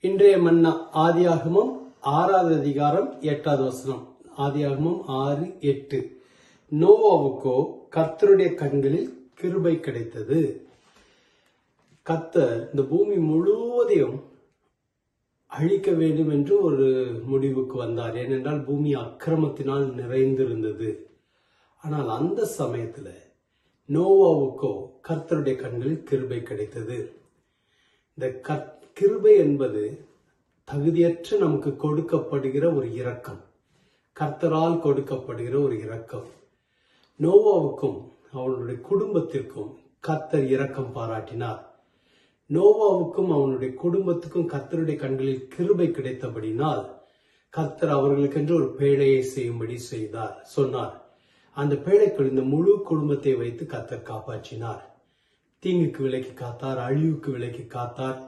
இன்றைய மன்னா ஆதியாகமம் ஆறாவது அதிகாரம் எட்டாவது வசனம். ஆதியாகமம் ஆறு எட்டு. நோவாவுக்கோ கர்த்தருடைய கண்களில் கிருபை கிடைத்தது. கர்த்தர் இந்த பூமி முழுவதையும் அழிக்க வேண்டும் என்று ஒரு முடிவுக்கு வந்தார். ஏனென்றால் பூமி அக்கிரமத்தினால் நிறைந்திருந்தது. ஆனால் அந்த சமயத்தில் நோவாவுக்கோ கர்த்தருடைய கண்களில் கிருபை கிடைத்தது. இந்த கிருபை என்பது தகுதியற்ற நமக்கு கொடுக்கப்படுகிற ஒரு இரக்கம். கர்த்தரால் கொடுக்கப்படுகிற ஒரு இரக்கம். நோவாவுக்கும் அவனுடைய குடும்பத்திற்கும் கர்த்தர் இரக்கம் பாராட்டினார். நோவாவுக்கும் அவனுடைய குடும்பத்துக்கும் கர்த்தருடைய கண்களில் கிருபை கிடைத்தபடினால் கர்த்தர் அவர்களுக்கென்று ஒரு பேழையை செய்யும்படி செய்தார் சொன்னார். அந்த பேழைக்குள் இந்த முழு குடும்பத்தை வைத்து கத்தர் காப்பாற்றினார். தீங்குக்கு விலைக்கு காத்தார் அழிவுக்கு விலைக்கு காத்தார்.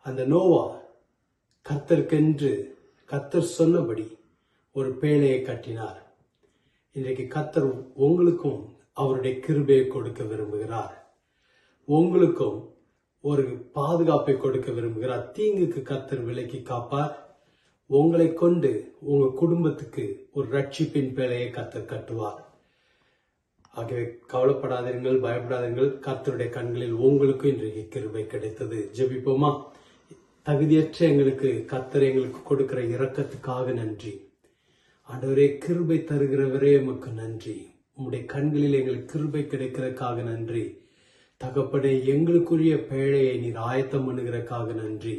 அந்த நோவா கத்தர்க்கென்று கத்தர் சொன்னபடி ஒரு பேழையை கட்டினார். இன்றைக்கு கத்தர் உங்களுக்கும் அவருடைய கிருபையை கொடுக்க விரும்புகிறார். உங்களுக்கும் ஒரு பாதுகாப்பை கொடுக்க விரும்புகிறார். தீங்குக்கு கத்தர் விலைக்கு காப்பார். உங்களை கொண்டு உங்க குடும்பத்துக்கு ஒரு ரட்சிப்பின் பேழையை கத்தர் கட்டுவார். ஆகவே கவலைப்படாதீர்கள் பயப்படாதீர்கள். கர்த்தருடைய கண்களில் உங்களுக்கு இன்றைக்கு கிருபை கிடைத்தது. ஜெபிப்போமா? தகுதியற்ற எங்களுக்கு கர்த்தர் எங்களுக்கு கொடுக்கிற இரக்கத்துக்காக நன்றி. ஆண்டவரே கிருபை தருகிறவரே உமக்கு நன்றி. உம்முடைய கண்களில் எங்களுக்கு கிருபை கிடைக்கிறதுக்காக நன்றி. தகப்படை எங்களுக்குரிய பேழையை நீர் ஆயத்தம் பண்ணுகிறதுக்காக நன்றி.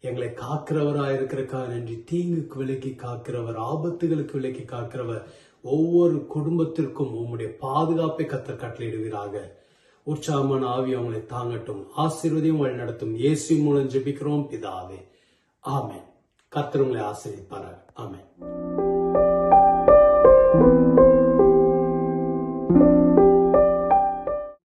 எங்களை காக்கிறவராக இருக்கிறதுக்காக நன்றி. தீங்குக்கு விலக்கி காக்கிறவர் ஆபத்துகளுக்கு விலக்கி காக்கிறவர் ஒவ்வொரு குடும்பத்திற்கும் உம்முடைய பாதுகாப்பை கத்தர் கட்டளையிடுவீராக. உற்சாகமான ஆவி அவங்களை தாங்கட்டும். ஆசீர்வதியும் வழி நடத்தும். இயேசு மூலம் ஜெபிக்கிறோம் பிதாவே. ஆமேன். கர்த்தர் உங்களை ஆசீர்வதிப்பாராக. ஆமென்.